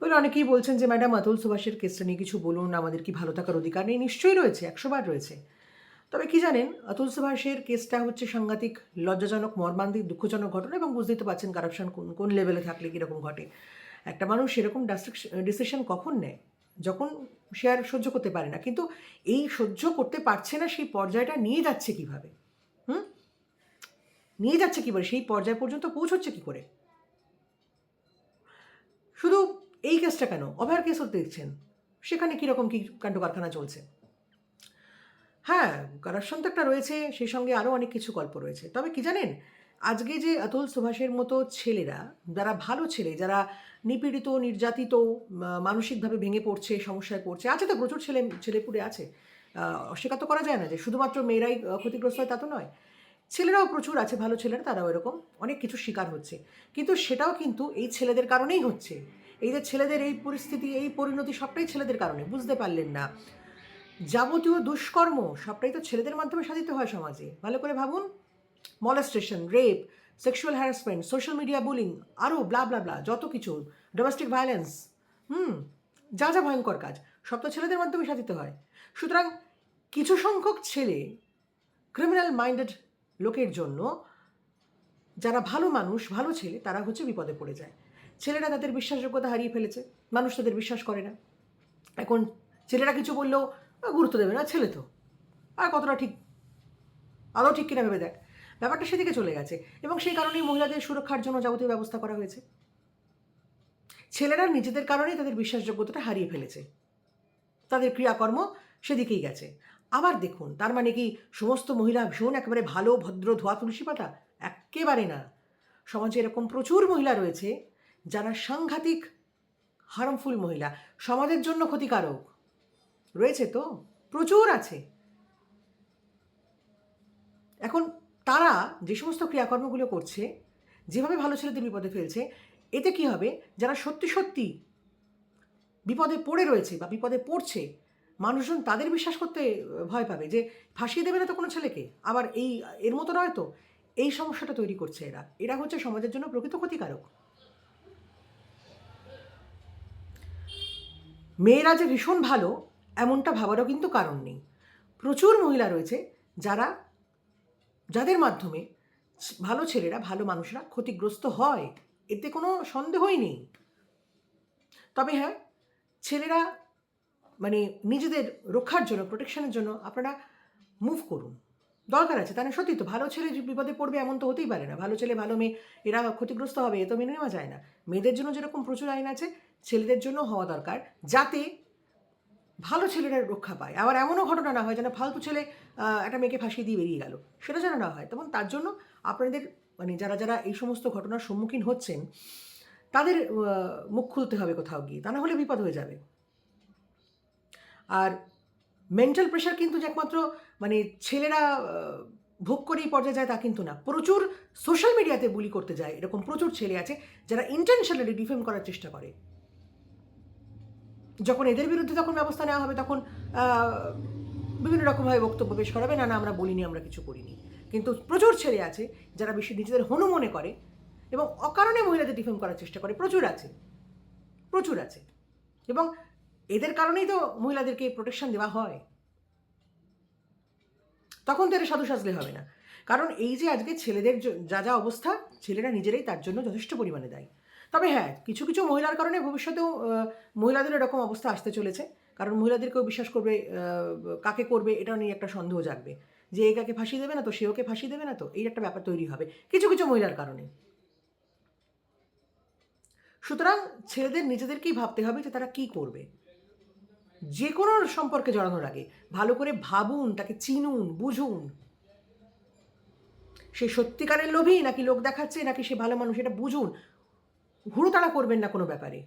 বলে অনেকেই বলছেন যে, ম্যাডাম আতুল সুভাষের কেসটা নিয়ে কিছু বলুন। আমাদের কি ভালো থাকার অধিকার নেই? নিশ্চয়ই রয়েছে, একশোবার রয়েছে। তবে কি জানেন, অতুল সুভাষের কেসটা হচ্ছে সাংঘাতিক, লজ্জাজনক, মর্মান্তিক, দুঃখজনক ঘটনা এবং বুঝতেই তো পারছেন কারাপশন কোন কোন লেভেলে থাকলে কীরকম ঘটে। একটা মানুষ সেরকম ডিসিশন কখন নেয়? যখন সে আর সহ্য করতে পারে না। কিন্তু এই সহ্য করতে পারছে না, সেই পর্যায়টা নিয়ে যাচ্ছে কীভাবে? হুম? নিয়ে যাচ্ছে কীভাবে? সেই পর্যায় পর্যন্ত পৌঁছচ্ছে কী করে? শুধু এই কেসটা কেন? অভয়ার কেসও দেখছেন। সেখানে কীরকম কী কাণ্ড কারখানা চলছে? হ্যাঁ কারাপশন তো একটা রয়েছে, সেই সঙ্গে আরও অনেক কিছু গল্প রয়েছে। তবে কি জানেন, আজকে যে অতুল সুভাষের মতো ছেলেরা, যারা ভালো ছেলে, যারা নিপীড়িত, নির্যাতিত মানসিকভাবে ভেঙে পড়ছে, সমস্যায় পড়ছে, আছে তো প্রচুর ছেলে ছেলেপুলে আছে। অস্বীকার তো করা যায় না যে শুধুমাত্র মেয়েরাই ক্ষতিগ্রস্ত হয় তা তো নয়। ছেলেরাও প্রচুর আছে, ভালো ছেলেরা, তারাও এরকম অনেক কিছু শিকার হচ্ছে। কিন্তু সেটাও কিন্তু এই ছেলেদের কারণেই হচ্ছে। এই যে ছেলেদের এই পরিস্থিতি, এই পরিণতি সবটাই ছেলেদের কারণে, বুঝতে পারলেন না। যাবতীয় দুষ্কর্ম সবটাই তো ছেলেদের মাধ্যমে সাধিত হয় সমাজে। ভালো করে ভাবুন molestation rape sexual harassment social media bullying আরও ব্লা ব্লা ব্লা যত কিছু ডোমেস্টিক ভায়োলেন্স হুম, যা যা ভয়ঙ্কর কাজ, সব তো ছেলেদের মাধ্যমে সাধিত হয়। সুতরাং কিছু সংখ্যক ছেলে ক্রিমিনাল মাইন্ডেড লোকের জন্য, যারা ভালো মানুষ, ভালো ছেলে, তারা হচ্ছে বিপদে পড়ে যায়। ছেলেরা তাদের বিশ্বাসযোগ্যতা হারিয়ে ফেলেছে, মানুষ তাদের বিশ্বাস করে না। এখন ছেলেরা কিছু বললেও গুরুত্ব দেবে না, ছেলে তো। আর কতটা ঠিক? আদৌ ঠিক কিনা ভেবে দেখ। ব্যাপারটা সেদিকে চলে গেছে এবং সেই কারণেই মহিলাদের সুরক্ষার জন্য যাবতীয় ব্যবস্থা করা হয়েছে। ছেলেরা নিজেদের কারণেই তাদের বিশ্বাসযোগ্যতাটা হারিয়ে ফেলেছে। তাদের ক্রিয়াকর্ম সেদিকেই গেছে। আবার দেখুন, তার মানে কি সমস্ত মহিলা ভীষণ একেবারে ভালো, ভদ্র ধোয়া তুলসী পাতা? একেবারে না। সমাজে এরকম প্রচুর মহিলা রয়েছে যারা সাংঘাতিক হার্মফুল মহিলা, সমাজের জন্য ক্ষতিকারক। রয়েছে তো? প্রচুর আছে। এখন তারা যে সমস্ত ক্রিয়াকর্মগুলো করছে, যেভাবে ভালো ছেলেদের বিপদে ফেলছে, এতে কি হবে? যারা সত্যি সত্যি বিপদে পড়ে রয়েছে বা বিপদে পড়ছে, মানুষজন তাদের বিশ্বাস করতে ভয় পাবে যে ফাঁসিয়ে দেবে না তো কোনো ছেলেকে? আবার এই, এর মতো নয় তো? এই সমস্যাটা তৈরি করছে এরা। এরা হচ্ছে সমাজের জন্য প্রকৃত ক্ষতিকারক। মেয়েরা যে ভীষণ ভালো, এমনটা ভাবারও কিন্তু কারণ নেই। প্রচুর মহিলা রয়েছে যারা, যাদের মাধ্যমে ভালো ছেলেরা, ভালো মানুষরা ক্ষতিগ্রস্ত হয়। এতে কোনো সন্দেহই নেই। তবে হ্যাঁ ছেলেরা মানে নিজেদের রক্ষার জন্য প্রোটেকশনের জন্য আপনারা মুভ করুন। দরকার আছে। তাহলে সত্যি তো ভালো ছেলে বিপদে পড়বে এমন তো হতেই পারে না। ভালো ছেলে, ভালো মেয়ে, এরা ক্ষতিগ্রস্ত হবে, এ তো মেনে নেওয়া যায় না। মেয়েদের জন্য যেরকম প্রচুর আইন আছে ছেলেদের জন্য হওয়া দরকার যাতে ভালো ছেলেরা রক্ষা পায়। আবার এমনও ঘটনা না হয় যেন ফালতু ছেলে একটা মেয়েকে ফাঁসিয়ে দিয়ে বেরিয়ে গেল। সেটা যেন না হয়। তখন তার জন্য আপনাদের মানে যারা যারা এই সমস্ত ঘটনার সম্মুখীন হচ্ছেন, তাদের মুখ খুলতে হবে কোথাও গিয়ে। তা না হলে বিপদ হয়ে যাবে। আর মেন্টাল প্রেশার কিন্তু যে একমাত্র মানে ছেলেরা ভোগ করে এই পর্যায়ে যায় তা কিন্তু না। প্রচুর সোশ্যাল মিডিয়াতে বুলি করতে যায় এরকম প্রচুর ছেলে আছে যারা ইন্টেনশনালি ডিফেম করার চেষ্টা করে। যখন এদের বিরুদ্ধে যখন ব্যবস্থা নেওয়া হবে, তখন বিভিন্ন রকমভাবে বক্তব্য পেশ করাবে না না, আমরা বলিনি, আমরা কিছু করিনি। কিন্তু প্রচুর ছেলে আছে যারা বেশি নিজেদের হনু মনে করে এবং অকারণে মহিলাদের ডিফেম করার চেষ্টা করে। প্রচুর আছে। প্রচুর আছে। এবং এদের কারণেই তো মহিলাদেরকে প্রোটেকশন দেওয়া হয়। তখন তো এটা সাধু সাজলে হবে না। কারণ এই যে আজকে ছেলেদের যা যা অবস্থা, ছেলেরা নিজেরাই তার জন্য যথেষ্ট পরিমাণে দায়ী। তবে হ্যাঁ কিছু কিছু মহিলার কারণে ভবিষ্যতেও মহিলাদের এরকম অবস্থা আসতে চলেছে। কারণ মহিলাদেরকেও বিশ্বাস করবে কাকে করবে এটা নিয়ে একটা সন্দেহ জাগবে। যে এ কাকে ফাঁসি দেবে না, তো সে ওকে ফাঁসি দেবে না, তো এই একটা ব্যাপার তৈরি হবে। কিছু কিছু মহিলার কারণে। সুতরাং ছেলেদের নিজেদেরকেই ভাবতে হবে যে তারা কি করবে। যে কোনো সম্পর্কে জড়ানোর আগে ভালো করে ভাবুন, তাকে চিনুন, বুঝুন। সে সত্যিকারের লোভী, নাকি লোক দেখাচ্ছে, নাকি সে ভালো মানুষ, এটা বুঝুন। হুড়োতাড়া করবেন না কোনো ব্যাপারে।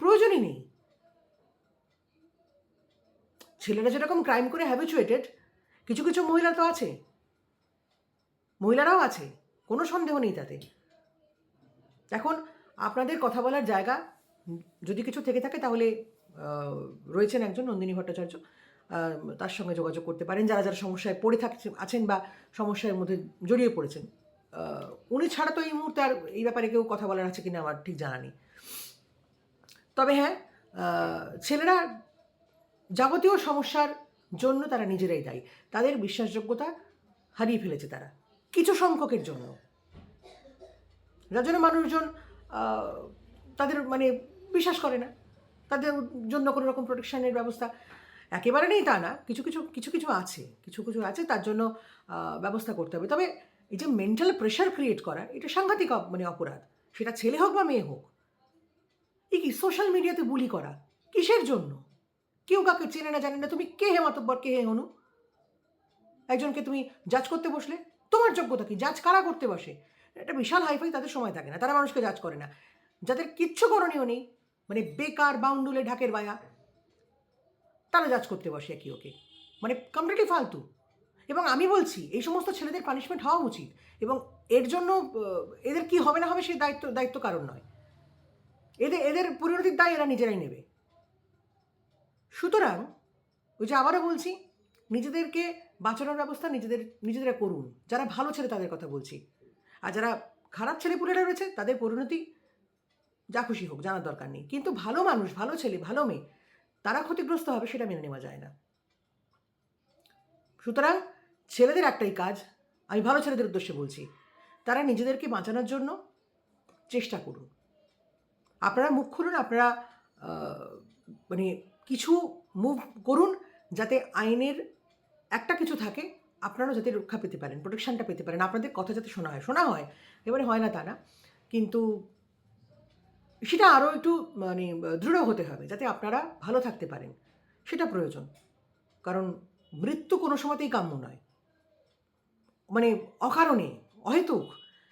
প্রয়োজনই নেই। ছেলেরা যেরকম ক্রাইম করে হ্যাবিচুয়েটেড কিছু কিছু মহিলা তো আছে। মহিলারাও আছে, কোনো সন্দেহ নেই তাতে। এখন আপনাদের কথা বলার জায়গা, যদি কিছু থেকে থাকে তাহলে রয়েছেন একজন নন্দিনী ভট্টাচার্য তার সঙ্গে যোগাযোগ করতে পারেন। যারা যারা সমস্যায় পড়ে থাকছে, আছেন বা সমস্যার মধ্যে জড়িয়ে পড়েছেন। উনি ছাড়া তো এই মুহূর্তে আর এই ব্যাপারে কেউ কথা বলার আছে কিনা আমার ঠিক জানা নেই। তবে হ্যাঁ ছেলেরা যাবতীয় সমস্যার জন্য তারা নিজেরাই দায়ী। তাদের বিশ্বাসযোগ্যতা হারিয়ে ফেলেছে তারা, কিছু সংখ্যকের জন্য। যার মানুষজন তাদের মানে বিশ্বাস করে না। তাদের জন্য কোনো রকম প্রোটেকশনের ব্যবস্থা একেবারে নেই তা না। কিছু কিছু কিছু কিছু আছে, কিছু কিছু আছে, তার জন্য ব্যবস্থা করতে হবে। তবে এই যে মেন্টাল প্রেশার ক্রিয়েট করা, এটা সাংঘাতিক মানে অপরাধ। সেটা ছেলে হোক বা মেয়ে হোক। এই কি সোশ্যাল মিডিয়াতে বুলি করা? কিসের জন্য? কেউ কাকে চেনে না, জানে না, তুমি কে হে মাতব্বর, কে হে হনু একজনকে তুমি জাজ করতে বসলে, তোমার যোগ্যতা কি? জাজ কারা করতে বসে? এটা বিশাল হাইফাই তাদের সময় থাকে না, তারা মানুষকে জাজ করে না। যাদের কিচ্ছু করণীয় নেই মানে বেকার, বাউন্ডুলে ঢাকের বায়া, তারা জাজ করতে বসে একে ওকে। মানে কমপ্লিটলি ফালতু। এবং আমি বলছি, এই সমস্ত ছেলেদের পানিশমেন্ট হওয়া উচিত এবং এর জন্য এদের কি হবে না হবে সেই দায়িত্ব দায়িত্ব কারণ নয়। এদের এদের পরিণতির দায় এরা নিজেরাই নেবে। সুতরাং, ওই যে আবারও বলছি, নিজেদেরকে বাঁচানোর ব্যবস্থা নিজেদের নিজেদের করুন। যারা ভালো ছেলে তাদের কথা বলছি। আর যারা খারাপ ছেলে ছেলেপুলেরা রয়েছে, তাদের পরিণতি যা খুশি হোক, জানার দরকার নেই। কিন্তু ভালো মানুষ, ভালো ছেলে, ভালো মেয়ে, তারা ক্ষতিগ্রস্ত হবে সেটা মেনে নেওয়া যায় না। সুতরাং ছেলেদের একটাই কাজ, আমি ভালো ছেলেদের উদ্দেশ্যে বলছি, তারা নিজেদেরকে বাঁচানোর জন্য চেষ্টা করুন। আপনারা মুখ খুলুন, আপনারা মানে কিছু মুভ করুন যাতে আইনের একটা কিছু থাকে, আপনারাও যাতে রক্ষা পেতে পারেন প্রোটেকশনটা পেতে পারেন। আপনাদের কথা যাতে শোনা হয় শোনা হয়, এবারে হয় না তা না। কিন্তু সেটা আরও একটু মানে দৃঢ় হতে হবে, যাতে আপনারা ভালো থাকতে পারেন। সেটা প্রয়োজন। কারণ মৃত্যু কোনো সময়তেই কাম্য নয়। মানে অকারণে, অহেতুক।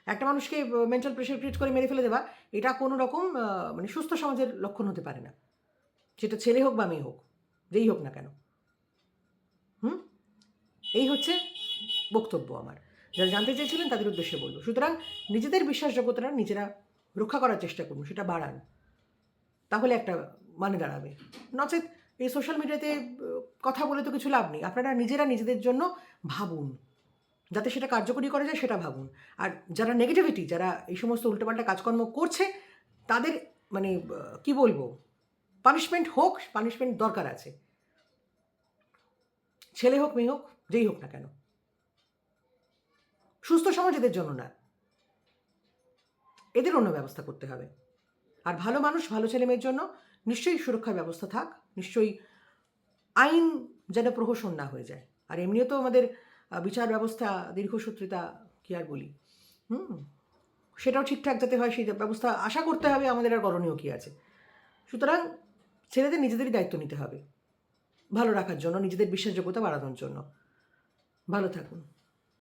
একটা মানুষকে মেন্টাল প্রেশার ক্রিয়েট করে মেরে ফেলে দেওয়া, এটা কোনো রকম মানে সুস্থ সমাজের লক্ষণ হতে পারে না। সেটা ছেলে হোক বা মেয়ে হোক, যেই হোক না কেন। হুম? এই হচ্ছে বক্তব্য আমার। যারা জানতে চেয়েছিলেন তাদের উদ্দেশ্যে বলব। সুতরাং নিজেদের বিশ্বাসযোগ্যতাটা নিজেরা রক্ষা করার চেষ্টা করুন, সেটা বাড়ান। তাহলে একটা মানে দাঁড়াবে। নচেত এই সোশ্যাল মিডিয়াতে কথা বলে তো কিছু লাভ নেই। আপনারা নিজেরা নিজেদের জন্য ভাবুন। যাতে সেটা কার্যকরী করা যায় সেটা ভাবুন। আর যারা নেগেটিভিটি যারা এই সমস্ত উল্টোপাল্টা কাজকর্ম করছে, তাদের মানে কি বলব? পানিশমেন্ট হোক পানিশমেন্ট দরকার আছে। ছেলে হোক, মেয়ে হোক, যেই হোক না কেন। সুস্থ সমাজ এদের জন্য না। এদের অন্য ব্যবস্থা করতে হবে। আর ভালো মানুষ, ভালো ছেলে মেয়ের জন্য নিশ্চয়ই সুরক্ষার ব্যবস্থা থাক। নিশ্চয়ই আইন যেন প্রহসন না হয়ে যায়। আর এমনিও তো আমাদের বিচার ব্যবস্থা দীর্ঘসূত্রিতা কি আর বলি? হুম, সেটাও ঠিকঠাক যাতে হয়, সেই ব্যবস্থা আশা করতে হবে, আমাদের আর করণীয় কী আছে। সুতরাং ছেলেদের নিজেদেরই দায়িত্ব নিতে হবে। ভালো রাখার জন্য, নিজেদের বিশ্বাসযোগ্যতা বাড়ানোর জন্য। ভালো থাকুন।